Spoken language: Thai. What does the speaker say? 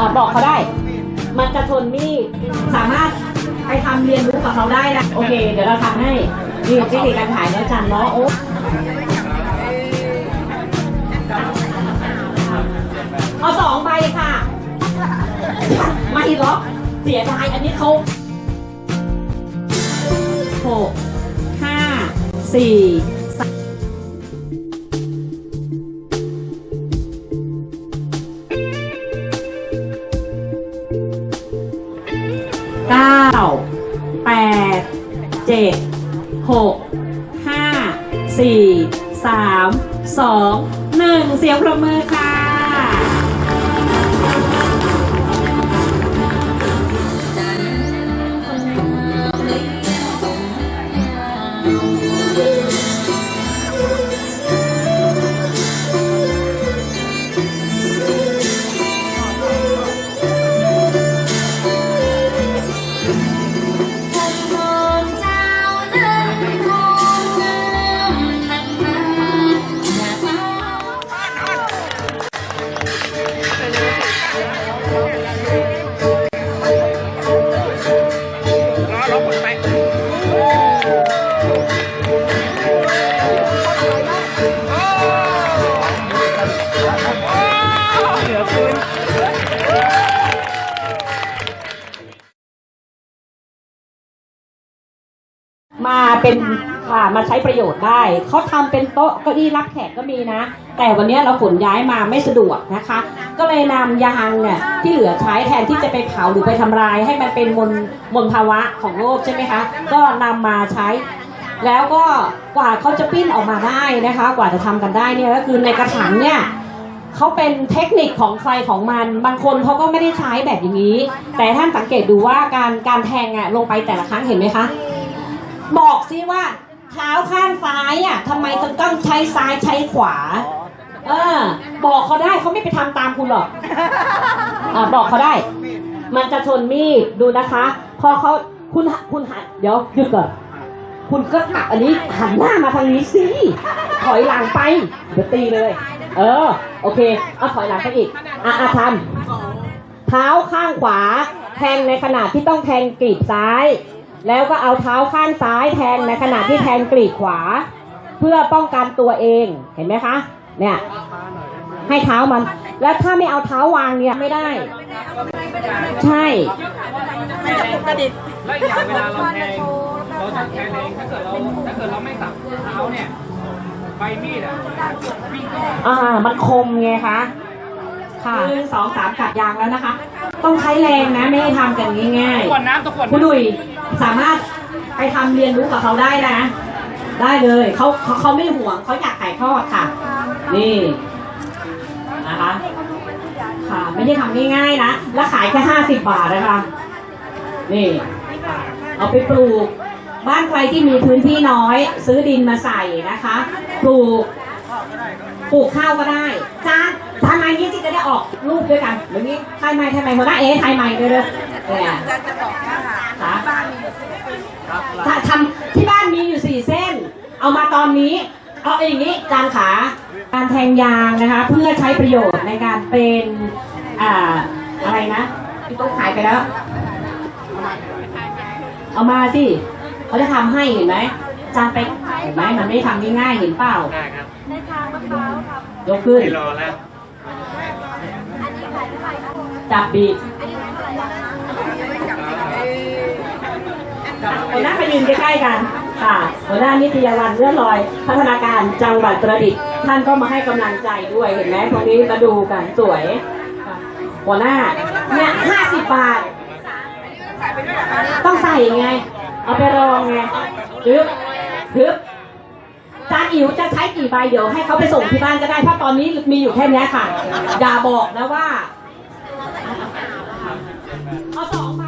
อ่าบอกเขาได้ มันจะชนมีดสามารถไปทำเรียนรู้กับเขาได้นะโอเค เดี๋ยวเราทำให้นี่เทคนิคการขายแล้วจันเนาะโอ้เอาสองใบค่ะ ไม่หรอกเสียดายอันนี้เขาหกห้าสี่ เก้าแปดเจ็ดหกห้าสี่สามสองหนึ่งเสียงปรบมือค่ะ มาเป็นค่ะมาใช้ประโยชน์ได้ เขาทำเป็นโต๊ะเก้าอี้รับแขกก็มีนะ แต่วันนี้เราขนย้ายมาไม่สะดวกนะคะ ก็เลยนำยางเนี่ยที่เหลือใช้แทนที่จะไปเผาหรือไปทำลาย ให้มันเป็นมลมลภาวะของโลกใช่ไหมคะ ก็นำมาใช้ แล้วก็กว่าเขาจะปิ้นออกมาได้นะคะ กว่าจะทำกันได้เนี่ยก็คือในกระถางเนี่ย เขาเป็นเทคนิคของใครของมัน บางคนเขาก็ไม่ได้ใช้แบบอย่างนี้ แต่ท่านสังเกตดูว่าการการแทงอะลงไปแต่ละครั้งเห็นไหมคะ บอกสิว่าเท้าข้างซ้ายอะทำไมต้องต้องใช้ซ้ายใช้ขวา เออ บอกเขาได้เขาไม่ไปทำตามคุณหรอกอ่าบอกเขาได้ มันจะชนมีดดูนะคะ พอเขาคุณคุณหันเดี๋ยวหยุดก่อนคุณก็หักอันนี้หันหน้ามาทางนี้สิถอยหลังไปเดี๋ยวตีเลย เออ โอเค เอาถอยหลังไปอีก อะอะทำเท้าข้างขวา แทงในขณะที่ต้องแทงกรีบซ้าย แล้วก็เอาเท้าข้างซ้ายแทงในขณะที่แทงกรีบขวา เพื่อป้องกันตัวเอง เห็นไหมคะ เนี่ย ให้เท้ามัน แล้วถ้าไม่เอาเท้าวางเนี่ยไม่ได้ ใช่แล้วอีกอย่างเวลาเราแทงเราแทงเองถ้าเกิดเราถ้าเกิดเราไม่สับเท้าเนี่ย ใบมีดอะวิ่งเข้ามาอ่า มันคมไงคะ ค่ะหนึ่งสองสามกัดยางแล้วนะคะ ต้องใช้แรงนะไม่ให้ทำกันง่ายขวดน้ำตะขวดๆ คุณดุยสามารถไปทำเรียนรู้กับเขาได้นะ ได้เลยเขาเขาเขาไม่ห่วงเขาอยากถ่ายทอดค่ะ นี่นะคะ ค่ะ ไม่ได้ทำง่ายๆนะ แล้วขายแค่ห้าสิบบาทนะคะ นี่ เอาไปปลูก บ้านใครที่มีพื้นที่น้อย ซื้อดินมาใส่นะคะปลูกปลูกข้าวก็ได้จานทำไมนี้ที่จะได้ออกรูปด้วยกันเดี๋ยวนี้ไทยใหม่ไทยใหม่หัวหน้าเอ๊ะไทยใหม่เด้อเด้อเนี่ยค่ะถ้าทำที่บ้านมีอยู่สี่เส้น เอามาตอนนี้ เอาอย่างนี้จานขาการแทงยางนะคะ เพื่อใช้ประโยชน์ในการเป็นอ่าอะไรนะพี่ตุ๊กขายไปแล้ว เอามาสิ เขาจะทำให้เห็นไหมจานไปเห็นไหมมันไม่ได้ทำง่ายๆเห็นเปล่าได้ครับยกขึ้นไม่รอแล้วจับบีบหัวหน้าไปยืนใกล้ๆกันค่ะหัวหน้านิตยวันเลื่อนลอย พัฒนาการจังหวัดประดิษฐ์ท่านก็มาให้กำลังใจด้วยเห็นไหมตรงนี้มาดูกันสวยค่ะหัวหน้าเนี่ยห้าสิบบาท ต้องใส่ไง เอาไปรองไงฮึบฮึบจานอิ๋วจะใช้กี่ใบเดี๋ยวให้เขาไปส่งที่บ้านก็ได้เพราะตอนนี้มีอยู่แค่นี้ค่ะ อย่าบอกนะว่า เอาสองใบ